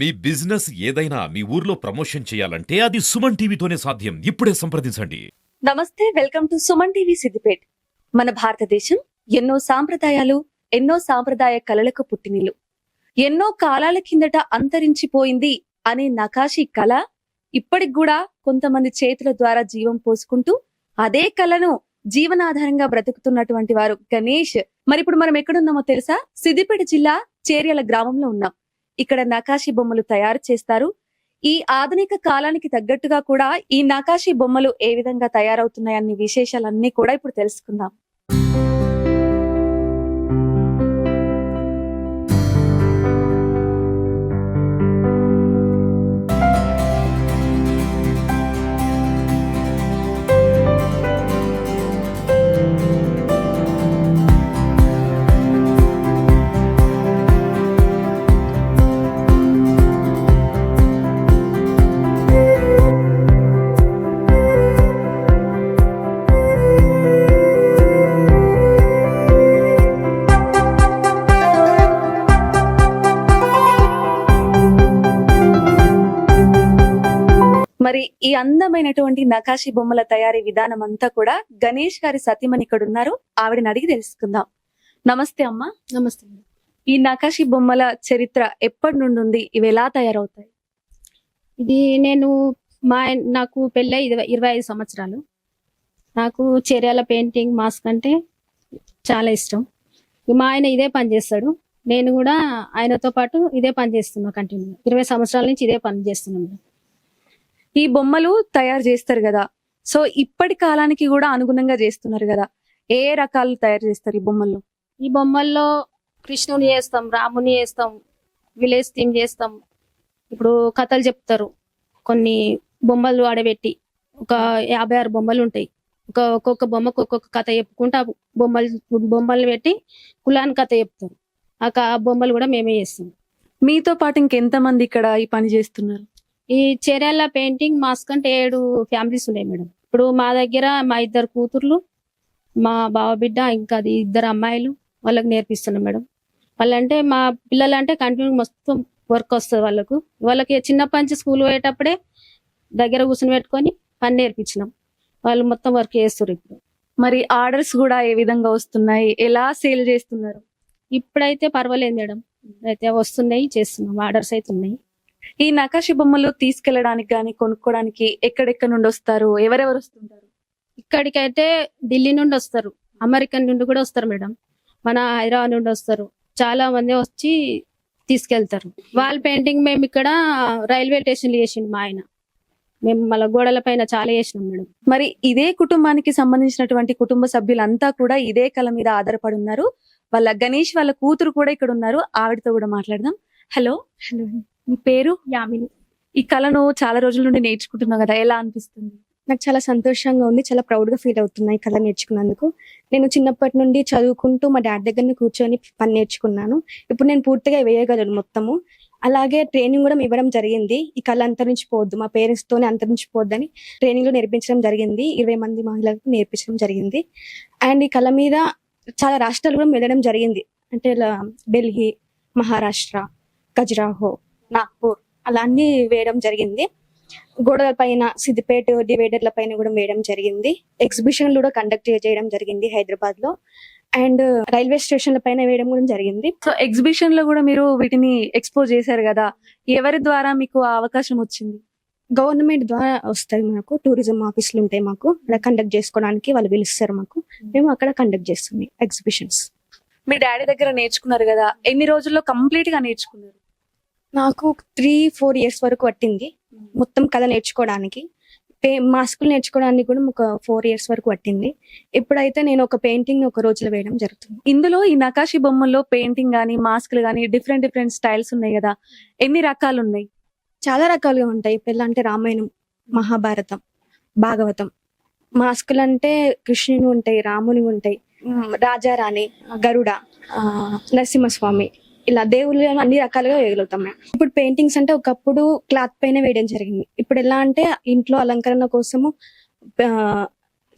మీ business ఏదైనా మీ ఊర్లో promotion చేయాలంటే అది సుమన్ టీవీతోనే సాధ్యం. ఇప్పుడే సంప్రదించండి. నమస్తే welcome to Suman TV Siddipet. మన భారతదేశం ఎన్నో సాంప్రదాయాలు ఎన్నో సాంప్రదాయ కళలకు పుట్టినిల్లు. ఎన్నో కాలాల కిందట అంతరించిపోయింది అనే నకాశి కళ ఇప్పటికి కూడా కొంతమంది చేతుల ద్వారా జీవం పోసుకుంటూ అదే కళను జీవనాధారంగా బ్రతుకుతున్నటువంటి వారు గణేష్. మరి ఇప్పుడు మనం ఎక్కడున్నామో తెలుసా? సిద్దిపేట జిల్లా చేర్యల గ్రామంలో ఉన్నాం. ఇక్కడ నకాశీ బొమ్మలు తయారు చేస్తారు. ఈ ఆధునిక కాలానికి తగ్గట్టుగా కూడా ఈ నకాశీ బొమ్మలు ఏ విధంగా తయారవుతున్నాయన్న విశేషాలన్నీ కూడా ఇప్పుడు తెలుసుకుందాం. అందమైనటువంటి నకాశీ బొమ్మల తయారీ విధానం అంతా కూడా గణేష్ గారి సతీమణి ఇక్కడ ఉన్నారు ఆవిడని అడిగి తెలుసుకుందాం. నమస్తే అమ్మా. నమస్తే. ఈ నకాశీ బొమ్మల చరిత్ర ఎప్పటి నుండి ఉంది ఇవి ఎలా తయారవుతాయి? ఇది నేను మా నాకు పెళ్ళై ఇరవై ఇరవై ఐదు సంవత్సరాలు. నాకు చర్యాల పెయింటింగ్ మాస్క్ అంటే చాలా ఇష్టం. మా ఆయన ఇదే పని చేస్తాడు. నేను కూడా ఆయనతో పాటు ఇదే పని చేస్తున్నా కంటిన్యూ ఇరవై సంవత్సరాల నుంచి ఇదే పని చేస్తున్నాను ఈ బొమ్మలు తయారు చేస్తారు కదా. సో ఇప్పటి కాలానికి కూడా అనుగుణంగా చేస్తున్నారు కదా. ఏ రకాలు తయారు చేస్తారు ఈ బొమ్మల్లో? ఈ బొమ్మల్లో కృష్ణుని చేస్తాం రాముని చేస్తాం విలేజ్ థీమ్ చేస్తాం. ఇప్పుడు కథలు చెప్తారు. కొన్ని బొమ్మలు ఆడబెట్టి ఒక యాభై ఆరు బొమ్మలు ఉంటాయి. ఒక ఒక్కొక్క బొమ్మకు ఒక్కొక్క కథ చెప్పుకుంటూ బొమ్మలు బొమ్మలు పెట్టి కులాన్ కథ చెప్తారు. ఆ బొమ్మలు కూడా మేమే చేస్తాం. మీతో పాటు ఇంకెంత మంది ఇక్కడ ఈ పని చేస్తున్నారు? ఈ చర్యాల పెయింటింగ్ మాస్క్ అంటే ఏడు ఫ్యామిలీస్ ఉన్నాయి మేడం. ఇప్పుడు మా దగ్గర మా ఇద్దరు కూతుర్లు మా బావ బిడ్డ ఇంకా అది ఇద్దరు అమ్మాయిలు వాళ్ళకి నేర్పిస్తున్నాం మేడం. వాళ్ళంటే మా పిల్లలు అంటే కంటిన్యూ మొత్తం వర్క్ వస్తుంది వాళ్ళకు. వాళ్ళకి చిన్నప్పటి నుంచి స్కూల్ పోయేటప్పుడే దగ్గర కూర్చొని పెట్టుకొని పని నేర్పించినాం. వాళ్ళు మొత్తం వర్క్ చేస్తారు ఇప్పుడు. మరి ఆర్డర్స్ కూడా ఏ విధంగా వస్తున్నాయి? ఎలా సేల్ చేస్తున్నారు? ఇప్పుడైతే పర్వాలేదు మేడం. అయితే వస్తున్నాయి చేస్తున్నాం. ఆర్డర్స్ అయితే ఉన్నాయి. ఈ నకాశీ బొమ్మలు తీసుకెళ్ళడానికి కానీ కొనుక్కోవడానికి ఎక్కడెక్కడ నుండి వస్తారు? ఎవరెవరు వస్తుంటారు? ఇక్కడికైతే ఢిల్లీ నుండి వస్తారు. అమెరికన్ నుండి కూడా వస్తారు మేడం. మన హైదరాబాద్ నుండి వస్తారు. చాలా మంది వచ్చి తీసుకెళ్తారు. వాల్ పెయింటింగ్ మేము ఇక్కడ రైల్వే స్టేషన్ చేసిండు మా ఆయన. మేము మళ్ళీ గోడల పైన చాలా చేసినాం మేడం. మరి ఇదే కుటుంబానికి సంబంధించినటువంటి కుటుంబ సభ్యులంతా కూడా ఇదే కళ మీద ఆధారపడి ఉన్నారు. వాళ్ళ గణేష్ వాళ్ళ కూతురు కూడా ఇక్కడ ఉన్నారు. ఆవిడతో కూడా మాట్లాడదాం. హలో. హలో. మీ పేరు? యామిని. ఈ కళను చాలా రోజుల నుండి నేర్చుకుంటున్నావు కదా ఎలా అనిపిస్తుంది? నాకు చాలా సంతోషంగా ఉంది చాలా ప్రౌడ్గా ఫీల్ అవుతున్నాయి కళ నేర్చుకున్నందుకు. నేను చిన్నప్పటి నుండి చదువుకుంటూ మా డాడ్ దగ్గర కూర్చొని పని నేర్చుకున్నాను. ఇప్పుడు నేను పూర్తిగా వేయగలను మొత్తము. అలాగే ట్రైనింగ్ కూడా ఇవ్వడం జరిగింది. ఈ కళ అంతరించిపోవద్దు మా పేరెంట్స్ తోనే అంతరించిపోవద్దని ట్రైనింగ్లో నేర్పించడం జరిగింది. ఇరవై మంది మహిళలకు నేర్పించడం జరిగింది. అండ్ ఈ కళ మీద చాలా రాష్ట్రాలు కూడా వెళ్ళడం జరిగింది. అంటే ఇలా ఢిల్లీ మహారాష్ట్ర ఖజురాహో నాగ్పూర్. అలా అన్ని వేయడం జరిగింది. గోడల పైన సిద్దిపేట డివైడర్ల పైన కూడా వేయడం జరిగింది. ఎగ్జిబిషన్ కూడా కండక్ట్ చేయడం జరిగింది హైదరాబాద్లో అండ్ రైల్వే స్టేషన్ల పైన వేయడం కూడా జరిగింది. సో ఎగ్జిబిషన్లో కూడా మీరు వీటిని ఎక్స్పోజ్ చేశారు కదా. ఎవరి ద్వారా మీకు ఆ అవకాశం వచ్చింది? గవర్నమెంట్ ద్వారా వస్తాయి మాకు. టూరిజం ఆఫీసులు ఉంటాయి మాకు. అక్కడ కండక్ట్ చేసుకోవడానికి వాళ్ళు పిలుస్తారు మాకు. మేము అక్కడ కండక్ట్ చేస్తుంది ఎగ్జిబిషన్స్ మీ డాడీ దగ్గర నేర్చుకున్నారు కదా. ఎన్ని రోజుల్లో కంప్లీట్గా నేర్చుకున్నారు? నాకు త్రీ ఫోర్ ఇయర్స్ వరకు పట్టింది మొత్తం కళ నేర్చుకోవడానికి. మాస్కులు నేర్చుకోవడానికి కూడా ఒక ఫోర్ ఇయర్స్ వరకు పట్టింది. ఇప్పుడైతే నేను ఒక పెయింటింగ్ ఒక రోజులో వేయడం జరుగుతుంది. ఇందులో ఈ నకాశీ బొమ్మల్లో పెయింటింగ్ గానీ మాస్క్లు గానీ డిఫరెంట్ డిఫరెంట్ స్టైల్స్ ఉన్నాయి కదా. ఎన్ని రకాలు ఉన్నాయి చాలా రకాలుగా ఉంటాయి. ఎలా అంటే రామాయణం మహాభారతం భాగవతం. మాస్కులు అంటే కృష్ణుని ఉంటాయి రాముని ఉంటాయి. రాజారాణి గరుడ నరసింహస్వామి. ఇలా దేవుళ్ళు అన్ని రకాలుగా వేయగలుగుతాం మేము. ఇప్పుడు పెయింటింగ్స్ అంటే ఒకప్పుడు క్లాత్ పైన వేయడం జరిగింది. ఇప్పుడు ఎలా అంటే ఇంట్లో అలంకరణ కోసము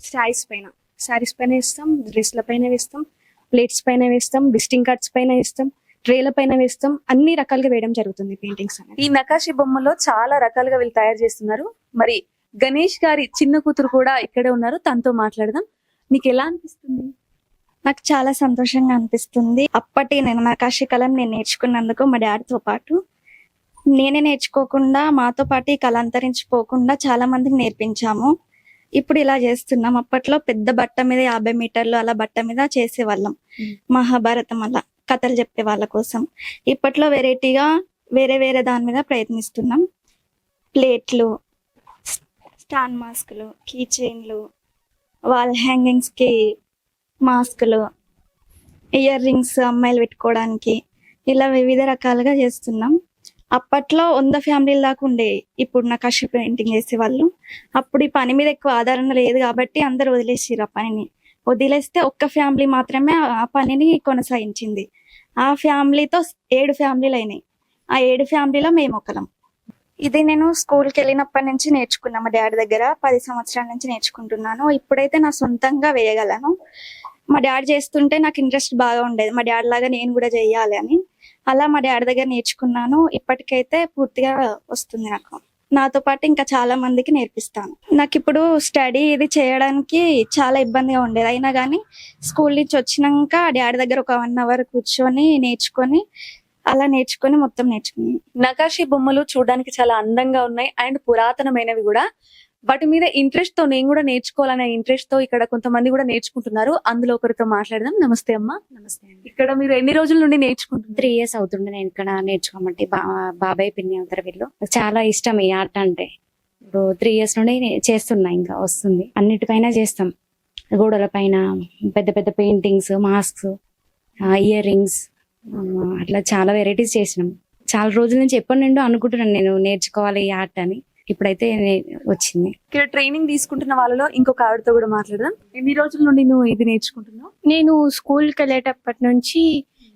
శారీస్ పైన. శారీస్ పైన వేస్తాం డ్రెస్ల పైన వేస్తాం ప్లేట్స్ పైన వేస్తాం విజిటింగ్ కార్డ్స్ పైన వేస్తాం ట్రేల పైన వేస్తాం అన్ని రకాలుగా వేయడం జరుగుతుంది పెయింటింగ్స్ ఈ నకాశి బొమ్మలో చాలా రకాలుగా వీళ్ళు తయారు చేస్తున్నారు. మరి గణేష్ గారి చిన్న కూతురు కూడా ఇక్కడే ఉన్నారు. తనతో మాట్లాడదాం. నీకు ఎలా అనిపిస్తుంది? నాకు చాలా సంతోషంగా అనిపిస్తుంది. అప్పటి నేను నకాశీ కళను నేను నేర్చుకున్నందుకు మా డాడీతో పాటు. నేనే నేర్చుకోకుండా మాతో పాటు ఈ కళ అంతరించిపోకుండా చాలా మందికి నేర్పించాము. ఇప్పుడు ఇలా చేస్తున్నాం. అప్పట్లో పెద్ద బట్ట మీద యాభై మీటర్లు అలా బట్ట మీద చేసేవాళ్ళం. మహాభారతం అలా కథలు చెప్పే వాళ్ళ కోసం. ఇప్పట్లో వెరైటీగా వేరే వేరే దాని మీద ప్రయత్నిస్తున్నాం. ప్లేట్లు స్టాండ్ మాస్కులు కీ చైన్లు వాల్ హ్యాంగింగ్స్కి మాస్కులు ఇయర్ రింగ్స్ అమ్మాయిలు పెట్టుకోవడానికి ఇలా వివిధ రకాలుగా చేస్తున్నాం. అప్పట్లో వంద ఫ్యామిలీల దాకా ఉండే ఇప్పుడు నా నకాశి పెయింటింగ్ చేసేవాళ్ళు అప్పుడు ఈ పని మీద ఎక్కువ ఆధారణ లేదు కాబట్టి అందరు వదిలేసిర్రు ఆ పనిని. వదిలేస్తే ఒక్క ఫ్యామిలీ మాత్రమే ఆ పనిని కొనసాగించింది. ఆ ఫ్యామిలీతో ఏడు ఫ్యామిలీలు అయినాయి. ఆ ఏడు ఫ్యామిలీలో మేము ఒకలం. ఇది నేను స్కూల్కి వెళ్ళినప్పటి నుంచి నేర్చుకున్నా. మా డాడీ దగ్గర పది సంవత్సరాల నుంచి నేర్చుకుంటున్నాను. ఇప్పుడైతే నా సొంతంగా వేయగలను. మా డాడీ చేస్తుంటే నాకు ఇంట్రెస్ట్ బాగా ఉండేది. మా డాడీ లాగా నేను కూడా చెయ్యాలి అని. అలా మా డాడీ దగ్గర నేర్చుకున్నాను. ఇప్పటికైతే పూర్తిగా వస్తుంది నాకు. నాతో పాటు ఇంకా చాలా మందికి నేర్పిస్తాను. నాకు ఇప్పుడు స్టడీ ఇది చేయడానికి చాలా ఇబ్బందిగా ఉండేది. అయినా కానీ స్కూల్ నుంచి వచ్చినాక డాడీ దగ్గర ఒక వన్ అవర్ కూర్చొని నేర్చుకొని అలా నేర్చుకొని మొత్తం నేర్చుకున్నాను. నకాషి బొమ్మలు చూడడానికి చాలా అందంగా ఉన్నాయి. అండ్ పురాతనమైనవి కూడా. వాటి మీద ఇంట్రెస్ట్తో నేను కూడా నేర్చుకోవాలనే ఇంట్రెస్ట్తో ఇక్కడ కొంతమంది కూడా నేర్చుకుంటున్నారు. అందులో ఒకరితో మాట్లాడదాం. నమస్తే అమ్మా. నమస్తే ఇక్కడ మీరు ఎన్ని రోజుల నుండి నేర్చుకుంటున్నారు? త్రీ ఇయర్స్ అవుతుండే నేను ఇక్కడ నేర్చుకోమంటే. బాబాయ్ పిన్ని అవుతారు వీళ్ళు. చాలా ఇష్టం ఈ ఆర్ట్ అంటే. ఇప్పుడు త్రీ ఇయర్స్ నుండి చేస్తున్నా ఇంకా వస్తుంది. అన్నిటిపైన చేస్తాం. గోడల పైన పెద్ద పెద్ద పెయింటింగ్స్ మాస్క్స్ ఇయర్ రింగ్స్ అట్లా చాలా వెరైటీస్ చేసినాం. చాలా రోజుల నుంచి ఎప్పటి నుండో అనుకుంటున్నాను నేను నేర్చుకోవాలి ఈ ఆర్ట్ అని. ఇప్పుడైతే వచ్చింది. ఇక్కడ ట్రైనింగ్ తీసుకుంటున్న వాళ్ళలో ఇంకొక ఆవిడతో కూడా మాట్లాడదాం. ఎన్ని రోజుల నుండి నువ్వు ఇది నేర్చుకుంటున్నావు? నేను స్కూల్కి వెళ్ళేటప్పటి నుంచి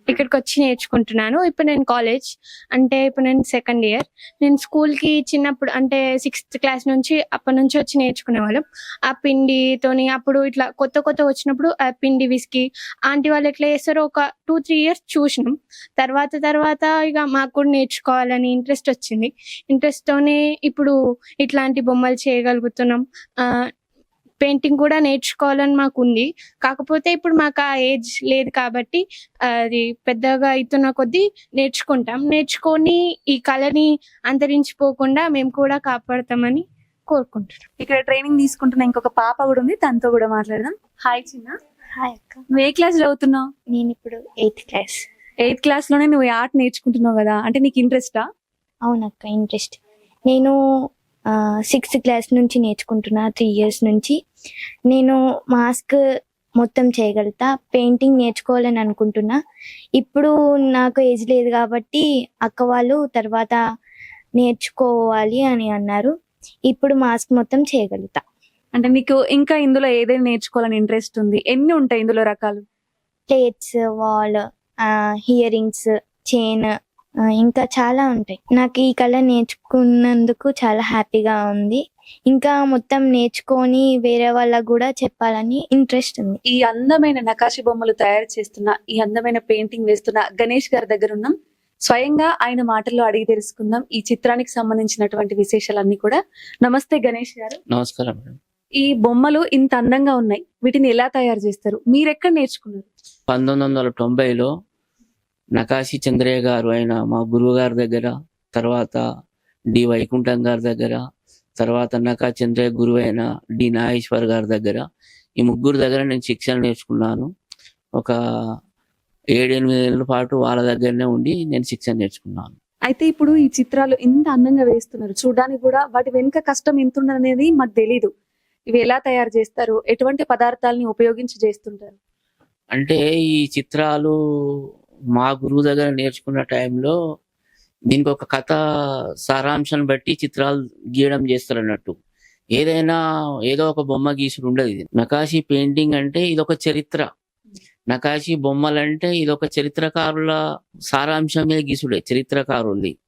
ఇక్కడికి వచ్చి నేర్చుకుంటున్నాను. ఇప్పుడు నేను కాలేజ్ అంటే ఇప్పుడు నేను సెకండ్ ఇయర్ నేను స్కూల్కి చిన్నప్పుడు అంటే సిక్స్త్ క్లాస్ నుంచి అప్పటి నుంచి వచ్చి నేర్చుకునేవాళ్ళం. ఆ పిండితోని అప్పుడు ఇట్లా కొత్త కొత్త వచ్చినప్పుడు ఆ పిండి విసికి ఆంటీ వాళ్ళు ఎట్లా చేస్తారో ఒక టూ త్రీ ఇయర్స్ చూసినాం. తర్వాత తర్వాత ఇక మాకు కూడా నేర్చుకోవాలని ఇంట్రెస్ట్ వచ్చింది. ఇంట్రెస్ట్ తోనే ఇప్పుడు ఇట్లాంటి బొమ్మలు చేయగలుగుతున్నాం. పెయింటింగ్ కూడా నేర్చుకోవాలని మాకు ఉంది. కాకపోతే ఇప్పుడు మాకు ఆ ఏజ్ లేదు కాబట్టి అది పెద్దగా అవుతున్న కొద్దీ నేర్చుకుంటాం. నేర్చుకొని ఈ కళని అంతరించిపోకుండా మేము కూడా కాపాడతామని కోరుకుంటున్నాం. ఇక్కడ ట్రైనింగ్ తీసుకుంటున్న ఇంకొక పాప కూడా ఉంది. తనతో కూడా మాట్లాడదాం. హాయ్ చిన్న. హాయ్ అక్క. నువ్వు ఏ క్లాస్ చదువుతున్నావు? నేను ఇప్పుడు ఎయిత్ క్లాస్ ఎయిత్ క్లాస్లోనే నువ్వు ఆర్ట్ నేర్చుకుంటున్నావు కదా. అంటే నీకు ఇంట్రెస్టా అవునక్క ఇంట్రెస్ట్ నేను సిక్స్త్ క్లాస్ నుంచి నేర్చుకుంటున్నా త్రీ ఇయర్స్ నుంచి. నేను మాస్క్ మొత్తం చేయగలుగుతా పెయింటింగ్ నేర్చుకోవాలని అనుకుంటున్నా. ఇప్పుడు నాకు ఏజ్ లేదు కాబట్టి అక్క వాళ్ళు తర్వాత నేర్చుకోవాలి అని అన్నారు. ఇప్పుడు మాస్క్ మొత్తం చేయగలుగుతా. అంటే నీకు ఇంకా ఇందులో ఏదైనా నేర్చుకోవాలని ఇంట్రెస్ట్ ఉంది? ఎన్ని ఉంటాయి ఇందులో రకాలు? Plates wall earrings chain ఇంకా చాలా ఉంటాయి. నాకు ఈ కళ నేర్చుకున్నందుకు చాలా హ్యాపీగా ఉంది. ఇంకా మొత్తం నేర్చుకొని వేరే వాళ్ళకు కూడా చెప్పాలని ఇంట్రెస్ట్ ఉంది. ఈ అందమైన నకాశి బొమ్మలు తయారు చేస్తున్న ఈ అందమైన పెయింటింగ్ వేస్తున్న గణేష్ గారి దగ్గర ఉన్నాం. స్వయంగా ఆయన మాటల్లో అడిగి తెలుసుకుందాం. ఈ చిత్రానికి సంబంధించినటువంటి విశేషాలన్నీ కూడా. నమస్తే గణేష్ గారు. నమస్కారం మేడం. ఈ బొమ్మలు ఇంత అందంగా ఉన్నాయి. వీటిని ఎలా తయారు చేస్తారు? మీరు ఎక్కడ నేర్చుకున్నారు? పంతొమ్మిది వందల తొంభైలో నకాశి చంద్రయ్య గారు అయిన మా గురువు గారి దగ్గర తర్వాత డి వైకుంఠం గారి దగ్గర తర్వాత నకా చంద్రయ్య గురువు అయిన డి నాగేశ్వర్ గారి దగ్గర ఈ ముగ్గురు దగ్గర నేను శిక్షణ నేర్చుకున్నాను. ఒక ఏడెనిమిది ఏళ్ళ పాటు వాళ్ళ దగ్గరనే ఉండి నేను శిక్షణ నేర్చుకున్నాను. అయితే ఇప్పుడు ఈ చిత్రాలు ఇంత అందంగా వేస్తున్నారు. చూడడానికి కూడా వాటి వెనుక కష్టం ఎంత ఉన్నదనేది మాకు తెలీదు. ఇవి ఎలా తయారు చేస్తారు? ఎటువంటి పదార్థాలని ఉపయోగించి చేస్తుంటారు? అంటే ఈ చిత్రాలు మా గురువు దగ్గర నేర్చుకున్న టైంలో దీనికి ఒక కథ సారాంశాన్ని బట్టి చిత్రాలు గీయడం చేస్తారు అన్నట్టు. ఏదైనా ఏదో ఒక బొమ్మ గీసుడు ఉండదు ఇది. నకాశీ పెయింటింగ్ అంటే ఇది ఒక చరిత్ర. నకాశీ బొమ్మలంటే ఇది ఒక చరిత్రకారుల సారాంశం మీద గీసుడే చరిత్రకారులది.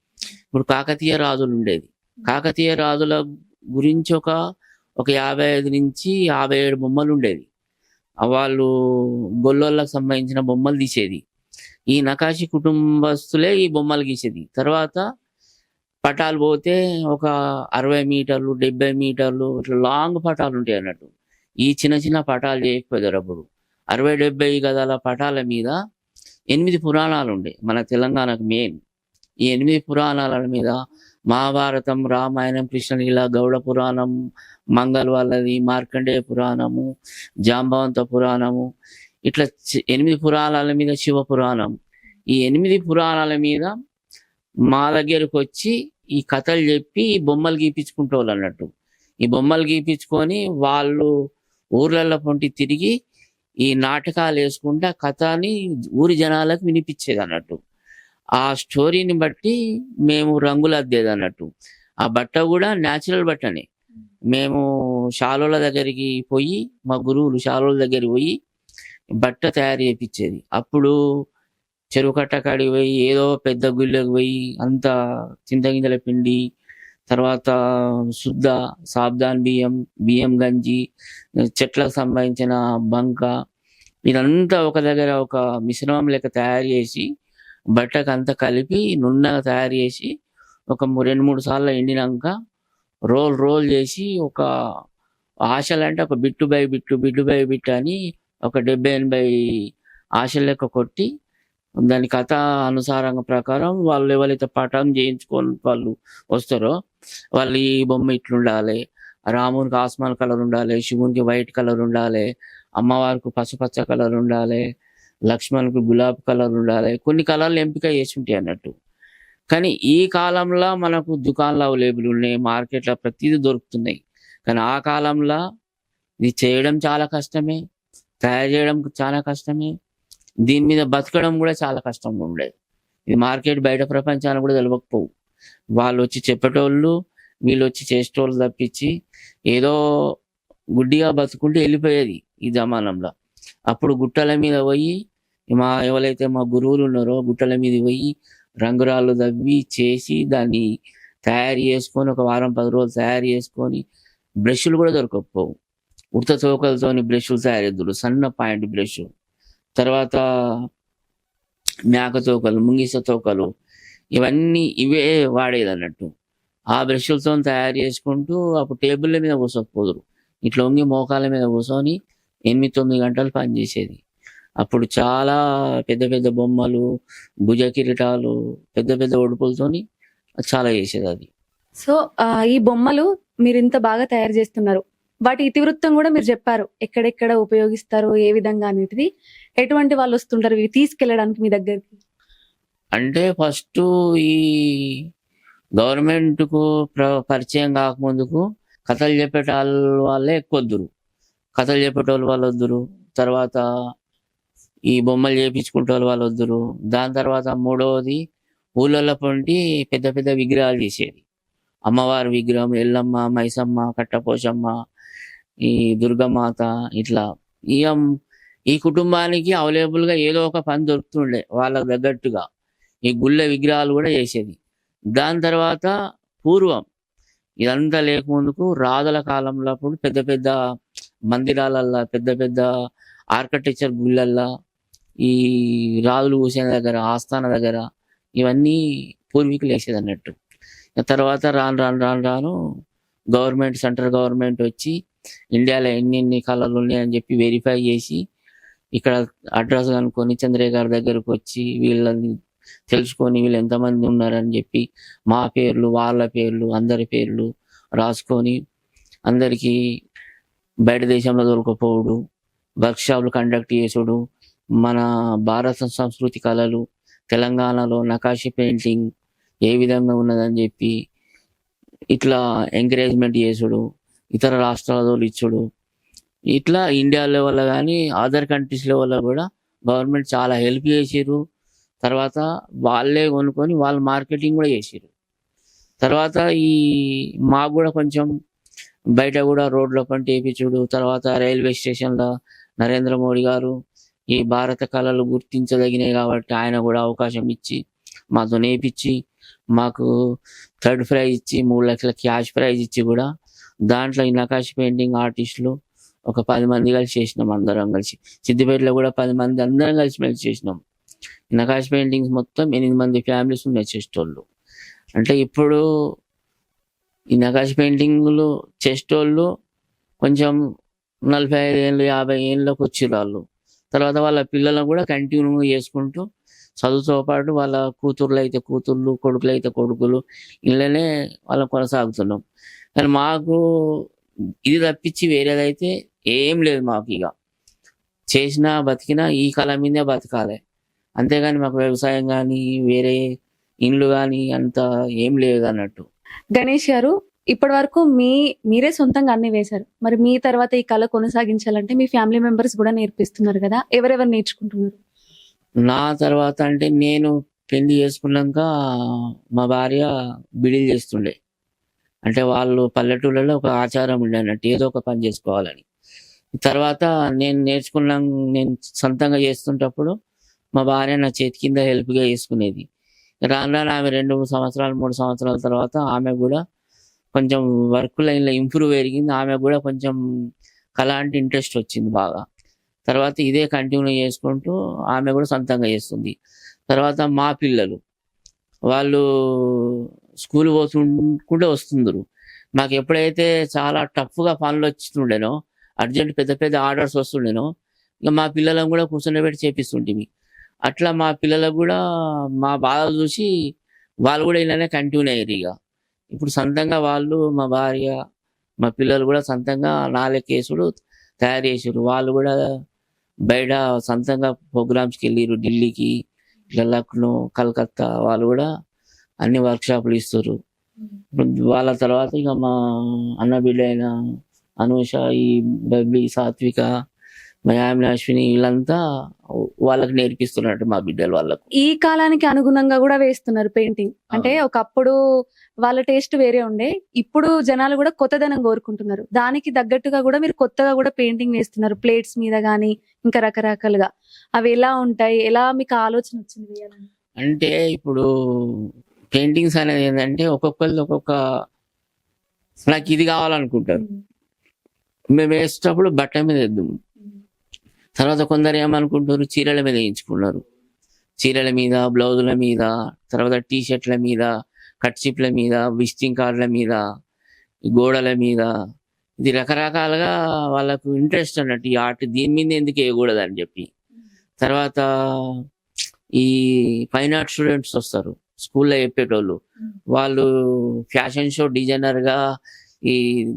ఇప్పుడు కాకతీయ రాజులు ఉండేది. కాకతీయ రాజుల గురించి ఒక ఒక యాభై ఐదు నుంచి యాభై ఏడు బొమ్మలు ఉండేది వాళ్ళు గొల్లోళ్ళకు సంబంధించిన బొమ్మలు తీసేది. ఈ నకాశి కుటుంబస్తులే ఈ బొమ్మలు గీసేది. తర్వాత పటాలు పోతే ఒక అరవై మీటర్లు డెబ్బై మీటర్లు ఇట్లా లాంగ్ పటాలు ఉంటాయి అన్నట్టు. ఈ చిన్న చిన్న పటాలు చేయకపోయారు అప్పుడు. అరవై డెబ్బై గదాల పటాల మీద ఎనిమిది పురాణాలు ఉండే మన తెలంగాణకు మెయిన్ ఈ ఎనిమిది పురాణాల మీద మహాభారతం రామాయణం కృష్ణలీల గౌడ పురాణం మంగళ వాళ్ళది మార్కండేయ పురాణము జాంబవంత పురాణము ఇట్లా ఎనిమిది పురాణాల మీద శివ పురాణం. ఈ ఎనిమిది పురాణాల మీద మా దగ్గరకు వచ్చి ఈ కథలు చెప్పి ఈ బొమ్మలు గీపించుకుంటూ అన్నట్టు. ఈ బొమ్మలు గీపించుకొని వాళ్ళు ఊర్లలో పొంటి తిరిగి ఈ నాటకాలు వేసుకుంటే కథని ఊరి జనాలకు వినిపించేది అన్నట్టు. ఆ స్టోరీని బట్టి మేము రంగులు అద్దేది అన్నట్టు. ఆ బట్ట కూడా న్యాచురల్ బట్టనే. మేము శాలోల దగ్గరికి పోయి మా గురువులు శాలోల దగ్గరికి పోయి బట్ట తయారు చేపించేది అప్పుడు చెరువు కట్ట కాడికి పోయి ఏదో పెద్ద గుళ్ళకి పోయి అంత చింతగింజల పిండి తర్వాత శుద్ధ సాబ్దాన్ బియ్యం బియ్యం గంజి చెట్లకు సంబంధించిన బంక ఇదంతా ఒక దగ్గర ఒక మిశ్రమం లెక్క తయారు చేసి బట్టకు అంతా కలిపి నున్నగా తయారు చేసి ఒక రెండు మూడు సార్లు ఎండినాక రోల్ రోల్ చేసి ఒక ఆశలు అంటే ఒక bit by bit bit by bit అని ఒక డెబ్బై ఎనభై ఆశ లెక్క కొట్టి దాని కథ అనుసారంగా ప్రకారం వాళ్ళు ఎవరైతే పటం చేయించుకొని వాళ్ళు వస్తారో వాళ్ళు ఈ బొమ్మ ఇట్లుండాలి రామునికి ఆస్మాన్ కలర్ ఉండాలి శివునికి వైట్ కలర్ ఉండాలి అమ్మవారికి పసుపచ్చ కలర్ ఉండాలి లక్ష్మణ్కి గులాబీ కలర్ ఉండాలి కొన్ని కలర్లు ఎంపిక చేసి ఉంటాయి అన్నట్టు. కానీ ఈ కాలంలో మనకు దుకాణాలు అవైలబుల్ ఉన్నాయి మార్కెట్లో ప్రతిదీ దొరుకుతున్నాయి. కానీ ఆ కాలంలో ఇది చేయడం చాలా కష్టమే. తయారు చేయడం చాలా కష్టమే. దీని మీద బతకడం కూడా చాలా కష్టంగా ఉండేది. ఇది మార్కెట్ బయట ప్రపంచానికి కూడా తెలవకపోవు. వాళ్ళు వచ్చి చెప్పేటోళ్ళు వీళ్ళు వచ్చి చేసేటోళ్ళు తప్పించి ఏదో గుడ్డిగా బతుకుంటూ వెళ్ళిపోయేది ఈ జమానంలో. అప్పుడు గుట్టల మీద పోయి మా ఎవరైతే మా గురువులు ఉన్నారో గుట్టల మీద పోయి రంగురాళ్ళు దవ్వి చేసి దాన్ని తయారు చేసుకొని ఒక వారం పది రోజులు తయారు చేసుకొని బ్రష్లు కూడా దొరకకపోవు. ఉడత చౌకలతోని బ్రష్లు తయారు సన్న పాయింట్ బ్రష్. తర్వాత మేక తోకలు ముంగిస తోకలు ఇవన్నీ ఇవే వాడేది అన్నట్టు ఆ బ్రష్లతో తయారు చేసుకుంటూ అప్పుడు టేబుల్ మీద కూర్చోకపోదురు ఇట్లా ఉంగి మోకాల మీద కూర్చొని ఎనిమిది తొమ్మిది గంటలు పనిచేసేది అప్పుడు చాలా పెద్ద పెద్ద బొమ్మలు భుజ కిరీటాలు పెద్ద పెద్ద ఉడుపులతోని చాలా చేసేది అది. సో ఈ బొమ్మలు మీరు ఇంత బాగా తయారు చేస్తున్నారు. వాటి ఇతివృత్తం కూడా మీరు చెప్పారు. ఎక్కడెక్కడ ఉపయోగిస్తారు ఏ విధంగా అనేది ఎటువంటి వాళ్ళు వస్తుంటారు ఇవి తీసుకెళ్ళడానికి మీ దగ్గరికి? అంటే ఫస్ట్ ఈ గవర్నమెంట్కు ప్ర- పరిచయం కాకముందుకు కథలు చెప్పేట వాళ్ళే ఎక్కువ వద్దురు కథలు చెప్పేటోళ్ళు వాళ్ళు వద్దురు తర్వాత ఈ బొమ్మలు చేపించుకుంటే వాళ్ళు వద్దురు దాని తర్వాత మూడవది ఊళ్ళల్లో పొంటి పెద్ద పెద్ద విగ్రహాలు చేసేది. అమ్మవారి విగ్రహం ఎల్లమ్మ మైసమ్మ కట్టపోషమ్మ ఈ దుర్గమాత ఇట్లా ఈ ఈ కుటుంబానికి అవైలబుల్గా ఏదో ఒక పని దొరుకుతుండే వాళ్ళకు తగ్గట్టుగా ఈ గుళ్ళ విగ్రహాలు కూడా చేసేది. దాని తర్వాత పూర్వం ఇదంతా లేకముందుకు రాజుల కాలంలో అప్పుడు పెద్ద పెద్ద మందిరాలల్లా పెద్ద పెద్ద ఆర్కిటెక్చర్ గుళ్ళల్లా ఈ రాజులు కూసిన దగ్గర ఆస్థాన దగ్గర ఇవన్నీ పూర్వీకులు వేసేది అన్నట్టు తర్వాత రాను రాను రాను రాను గవర్నమెంట్ సెంట్రల్ గవర్నమెంట్ వచ్చి ఇండియాలో ఎన్ని ఎన్ని కళలు ఉన్నాయని చెప్పి వెరిఫై చేసి ఇక్కడ అడ్రస్ కనుక్కొని చంద్రయ్య గారి దగ్గరకు వచ్చి వీళ్ళని తెలుసుకొని వీళ్ళు ఎంతమంది ఉన్నారని చెప్పి మా పేర్లు వాళ్ళ పేర్లు అందరి పేర్లు రాసుకొని అందరికీ బయట దేశంలో దొరకపోవడు వర్క్షాప్లు కండక్ట్ చేసుడు మన భారత సంస్కృతి కళలు తెలంగాణలో నకాశీ పెయింటింగ్ ఏ విధంగా ఉన్నదని చెప్పి ఇట్లా ఎంకరేజ్మెంట్ చేసుడు ఇతర రాష్ట్రాల ఇచ్చుడు. ఇట్లా ఇండియా లెవెల్ కానీ అదర్ కంట్రీస్ లెవెల్లో కూడా గవర్నమెంట్ చాలా హెల్ప్ చేసిర్రు. తర్వాత వాళ్ళే కొనుక్కొని వాళ్ళు మార్కెటింగ్ కూడా చేసిర్రు. తర్వాత ఈ మాకు కూడా కొంచెం బయట కూడా రోడ్ల పంట వేయించుడు తర్వాత రైల్వే స్టేషన్లో నరేంద్ర మోడీ గారు ఈ భారత కళలు గుర్తించదగినాయి కాబట్టి ఆయన కూడా అవకాశం ఇచ్చి మాతో నేర్పించి మాకు థర్డ్ ప్రైజ్ ఇచ్చి మూడు లక్షల క్యాష్ ప్రైజ్ ఇచ్చి కూడా దాంట్లో ఈ నకాశి పెయింటింగ్ ఆర్టిస్టులు ఒక పది మంది కలిసి చేసినాం అందరం కలిసి. సిద్దిపేటలో కూడా పది మంది అందరం కలిసి మెలిసి చేసినాం. నకాష్ పెయింటింగ్స్ మొత్తం ఎనిమిది మంది ఫ్యామిలీస్ ఉన్నాయి చేసేటోళ్ళు. అంటే ఇప్పుడు ఈ నకాష్ పెయింటింగ్లు చేసేటోళ్ళు కొంచెం నలభై ఐదు ఏళ్ళు యాభై ఏళ్ళకి వచ్చి వాళ్ళు తర్వాత వాళ్ళ పిల్లలను కూడా కంటిన్యూ చేసుకుంటూ చదువుతో పాటు వాళ్ళ కూతుర్లు అయితే కూతుర్లు కొడుకులు అయితే కొడుకులు ఇళ్ళనే వాళ్ళని కొనసాగుతున్నాం. కానీ మాకు ఇది తప్పించి వేరేదైతే ఏం లేదు మాకు ఇక. చేసినా బతికినా ఈ కళ మీదే బతకాలి. అంతేగాని మాకు వ్యవసాయం కానీ వేరే ఇండ్లు కానీ అంత ఏం లేదు అన్నట్టు. గణేష్ గారు ఇప్పటి వరకు మీ మీరే సొంతంగా అన్ని వేశారు. మరి మీ తర్వాత ఈ కళ కొనసాగించాలంటే మీ ఫ్యామిలీ మెంబర్స్ కూడా నేర్పిస్తున్నారు కదా ఎవరెవరు నేర్చుకుంటున్నారు? నా తర్వాత అంటే నేను పెళ్ళి చేసుకున్నాక మా భార్య బిడిలు చేస్తుండే. అంటే వాళ్ళు పల్లెటూళ్ళలో ఒక ఆచారం ఉండే అన్నట్టు ఏదో ఒక పని చేసుకోవాలని. తర్వాత నేను నేర్చుకున్నా నేను సొంతంగా చేస్తుంటప్పుడు మా భార్య నా చేతి కింద హెల్ప్గా చేసుకునేది. రాను రాను ఆమె రెండు మూడు సంవత్సరాలు మూడు సంవత్సరాల తర్వాత ఆమె కూడా కొంచెం వర్క్ లైన్లో ఇంప్రూవ్ పెరిగింది. ఆమె కూడా కొంచెం కళ అంటే ఇంట్రెస్ట్ వచ్చింది బాగా. తర్వాత ఇదే కంటిన్యూ చేసుకుంటూ ఆమె కూడా సొంతంగా చేస్తుంది. తర్వాత మా పిల్లలు. వాళ్ళు స్కూల్ పోతుంటే వస్తుందరు మాకు ఎప్పుడైతే చాలా టఫ్గా పనులు వచ్చిండేనో అర్జెంట్ పెద్ద పెద్ద ఆర్డర్స్ వస్తుండేనో ఇక మా పిల్లలను కూడా కూర్చొని చేపిస్తుంటిమి. అట్లా మా పిల్లలకు కూడా మా బాధలు చూసి వాళ్ళు కూడా ఇలానే కంటిన్యూ అయ్యారు ఇక. ఇప్పుడు సొంతంగా వాళ్ళు మా భార్య మా పిల్లలు కూడా సొంతంగా నాలుగు కేసులు తయారు చేసారు వాళ్ళు కూడా బయట సొంతంగా ప్రోగ్రామ్స్కి వెళ్ళారు ఢిల్లీకి ఇట్లా లక్నో కలకత్తా వాళ్ళు కూడా అన్ని వర్క్ షాపులు ఇస్తారు వాళ్ళ తర్వాత ఇక మా అన్న బిడ్డ అయిన అనూష ఈ బబ్లీ సాత్విక మా యామిని అశ్విని వీళ్ళంతా వాళ్ళకి నేర్పిస్తున్నట్టు మా బిడ్డలు వాళ్ళకు. ఈ కాలానికి అనుగుణంగా కూడా వేస్తున్నారు పెయింటింగ్. అంటే ఒకప్పుడు వాళ్ళ టేస్ట్ వేరే ఉండే ఇప్పుడు జనాలు కూడా కొత్తదనం కోరుకుంటున్నారు. దానికి తగ్గట్టుగా కూడా మీరు కొత్తగా కూడా పెయింటింగ్ వేస్తున్నారు ప్లేట్స్ మీద గానీ ఇంకా రకరకాలుగా. అవి ఎలా ఉంటాయి? ఎలా మీకు ఆలోచన వచ్చింది? అంటే ఇప్పుడు పెయింటింగ్స్ అనేది ఏంటంటే ఒక్కొక్కరిది ఒక్కొక్క నాకు ఇది కావాలనుకుంటారు. మేము వేసేటప్పుడు బట్ట మీద వేద్దాం. తర్వాత కొందరు ఏమనుకుంటారు? చీరల మీద వేయించుకున్నారు చీరల మీద బ్లౌజుల మీద తర్వాత టీ షర్ట్ల మీద కట్చిప్ల మీద విజిటింగ్ కార్డుల మీద గోడల మీద. ఇది రకరకాలుగా వాళ్ళకు ఇంట్రెస్ట్ అన్నట్టు ఈ ఆర్ట్ దీని మీద ఎందుకు వేయకూడదు అని చెప్పి. తర్వాత ఈ ఫైన్ ఆర్ట్ స్టూడెంట్స్ వస్తారు. స్కూల్లో చెప్పేటోళ్ళు. వాళ్ళు ఫ్యాషన్ షో డిజైనర్గా ఈ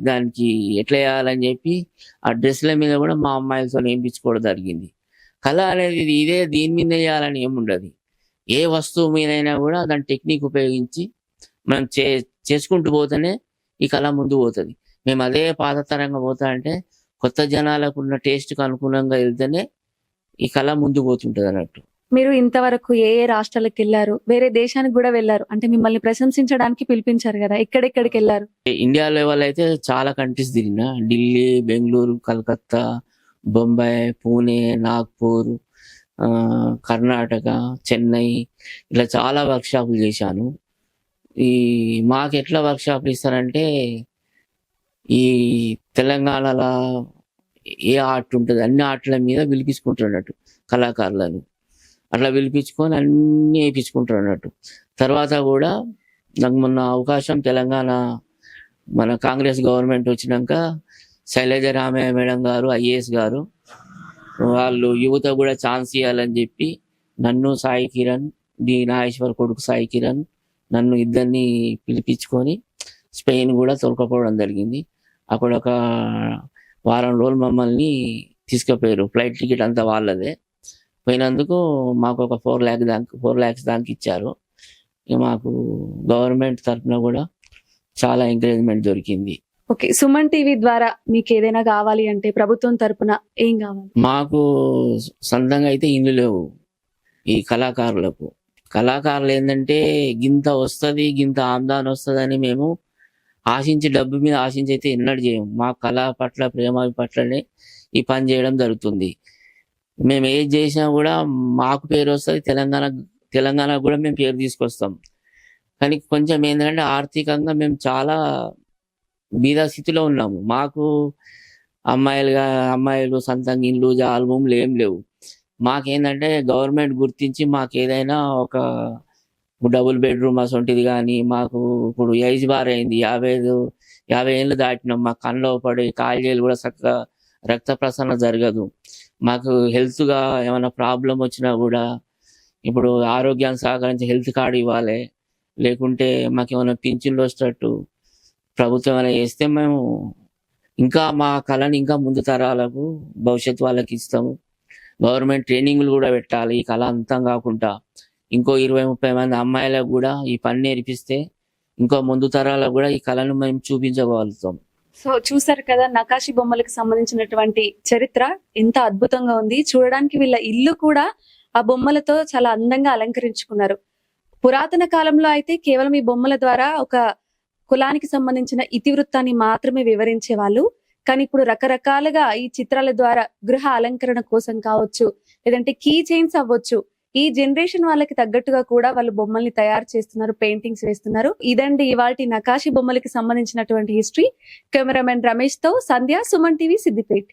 దానికి ఎట్లా వేయాలని చెప్పి ఆ డ్రెస్ల మీద కూడా మా అమ్మాయిలతో వేయించుకోవడం జరిగింది. కళ అనేది ఇది ఇదే దీని మీద వేయాలని ఏముండదు. ఏ వస్తువు మీదైనా కూడా దాని టెక్నిక్ ఉపయోగించి మనం చే చేసుకుంటూ పోతేనే ఈ కళ ముందు పోతుంది. మేము అదే పాతతరంగా పోతా అంటే కొత్త జనాలకు ఉన్న టేస్ట్కి అనుగుణంగా వెళ్తేనే ఈ కళ ముందు పోతుంటది అన్నట్టు మీరు ఇంతవరకు ఏ ఏ రాష్ట్రాలకు వెళ్ళారు? వేరే దేశానికి కూడా వెళ్ళారు. అంటే మిమ్మల్ని ప్రశంసించడానికి పిలిపించారు కదా. ఎక్కడెక్కడికి వెళ్ళారు? ఇండియా లెవెల్ అయితే చాలా కంట్రీస్ తిరిగిన. ఢిల్లీ బెంగళూరు కలకత్తా బొంబాయి పూణే నాగ్పూర్ కర్ణాటక చెన్నై ఇలా చాలా వర్క్ షాపులు చేశాను. ఈ మాకు ఎట్లా వర్క్ షాపులు ఇస్తారంటే ఈ తెలంగాణలో ఏ ఆర్ట్ ఉంటుంది అన్ని ఆర్ట్ల మీద పిలిపించుకుంటున్నట్టు కళాకారులను. అట్లా పిలిపించుకొని అన్ని వేయించుకుంటారు అన్నట్టు. తర్వాత కూడా నాకు మొన్న అవకాశం తెలంగాణ మన కాంగ్రెస్ గవర్నమెంట్ వచ్చినాక శైలజ రామయ్య మేడం గారు ఐఏఎస్ గారు వాళ్ళు యువత కూడా ఛాన్స్ ఇవ్వాలని చెప్పి నన్ను సాయి కిరణ్ డి నాగేశ్వర్ కొడుకు సాయి కిరణ్ నన్ను ఇద్దరిని పిలిపించుకొని స్పెయిన్ కూడా తొలకపోవడం జరిగింది. అక్కడ ఒక వారం రోజులు మమ్మల్ని తీసుకుపోయారు. ఫ్లైట్ టికెట్ అంతా వాళ్ళదే. పోయినందుకు మాకు ఒక ఫోర్ ల్యాక్ దానికి ఫోర్ ల్యాక్స్ దానికి ఇచ్చారు. మాకు గవర్నమెంట్ తరఫున కూడా చాలా ఎంకరేజ్మెంట్ దొరికింది. ఓకే సుమన్ టీవీ ద్వారా మీకు ఏదైనా కావాలి అంటే ప్రభుత్వం తరపున ఏం కావాలి? మాకు సొంతంగా అయితే ఇల్లు లేవు ఈ కళాకారులకు. కళాకారులు ఏంటంటే గింత వస్తుంది గింత ఆమ్దాన్ వస్తుంది అని మేము ఆశించి డబ్బు మీద ఆశించి అయితే ఎన్నడూ చేయము మా కళ పట్ల ప్రేమ పట్లనే ఈ పని చేయడం జరుగుతుంది. మేము ఏది చేసినా కూడా మాకు పేరు వస్తుంది తెలంగాణ తెలంగాణ కూడా మేము పేరు తీసుకొస్తాం. కానీ కొంచెం ఏంటంటే ఆర్థికంగా మేము చాలా బీదా స్థితిలో ఉన్నాము. మాకు అమ్మాయిలుగా అమ్మాయిలు సొంతంగా ఇండ్లు ఆల్బమ్లు ఏం లేవు. మాకేంటంటే గవర్నమెంట్ గుర్తించి మాకు ఏదైనా ఒక డబుల్ బెడ్రూమ్ అసొంటిది కానీ మాకు ఇప్పుడు ఏజ్ బార్ అయింది. యాభై ఐదు యాభై ఏళ్ళు దాటినాం. మా కళ్ళలో పడి కాలు కూడా చక్కగా రక్త ప్రసరణ జరగదు. మాకు హెల్త్గా ఏమైనా ప్రాబ్లం వచ్చినా కూడా ఇప్పుడు ఆరోగ్యాన్ని సహకరించి హెల్త్ కార్డు ఇవ్వాలి. లేకుంటే మాకు ఏమైనా పింఛన్లు వచ్చేటట్టు ప్రభుత్వం ఏమైనా చేస్తే మేము ఇంకా మా కళని ఇంకా ముందు తరాలకు భవిష్యత్తు వాళ్ళకి ఇస్తాము. గవర్నమెంట్ ట్రైనింగ్లు కూడా పెట్టాలి. ఈ కళ అంతం కాకుండా ఇంకో ఇరవై ముప్పై మంది అమ్మాయిలకు కూడా ఈ పని నేర్పిస్తే ఇంకో ముందు తరాలకు కూడా ఈ కళను మేము చూపించగలుగుతాం. సో చూసారు కదా నకాశీ బొమ్మలకు సంబంధించినటువంటి చరిత్ర ఎంత అద్భుతంగా ఉంది. చూడడానికి వీళ్ళ ఇల్లు కూడా ఆ బొమ్మలతో చాలా అందంగా అలంకరించుకున్నారు. పురాతన కాలంలో అయితే కేవలం ఈ బొమ్మల ద్వారా ఒక కులానికి సంబంధించిన ఇతివృత్తాన్ని మాత్రమే వివరించేవాళ్ళు. కానీ ఇప్పుడు రకరకాలుగా ఈ చిత్రాల ద్వారా గృహ అలంకరణ కోసం కావచ్చు లేదంటే కీ చైన్స్ అవ్వచ్చు ఈ జనరేషన్ వాళ్ళకి తగ్గట్టుగా కూడా వాళ్ళు బొమ్మల్ని తయారు చేస్తున్నారు పెయింటింగ్స్ వేస్తున్నారు. ఇదండి ఇవాటి నకాశీ బొమ్మలకి సంబంధించినటువంటి హిస్టరీ. కెమెరామెన్ రమేష్తో సంధ్య సుమన్ టీవీ సిద్దిపేట్.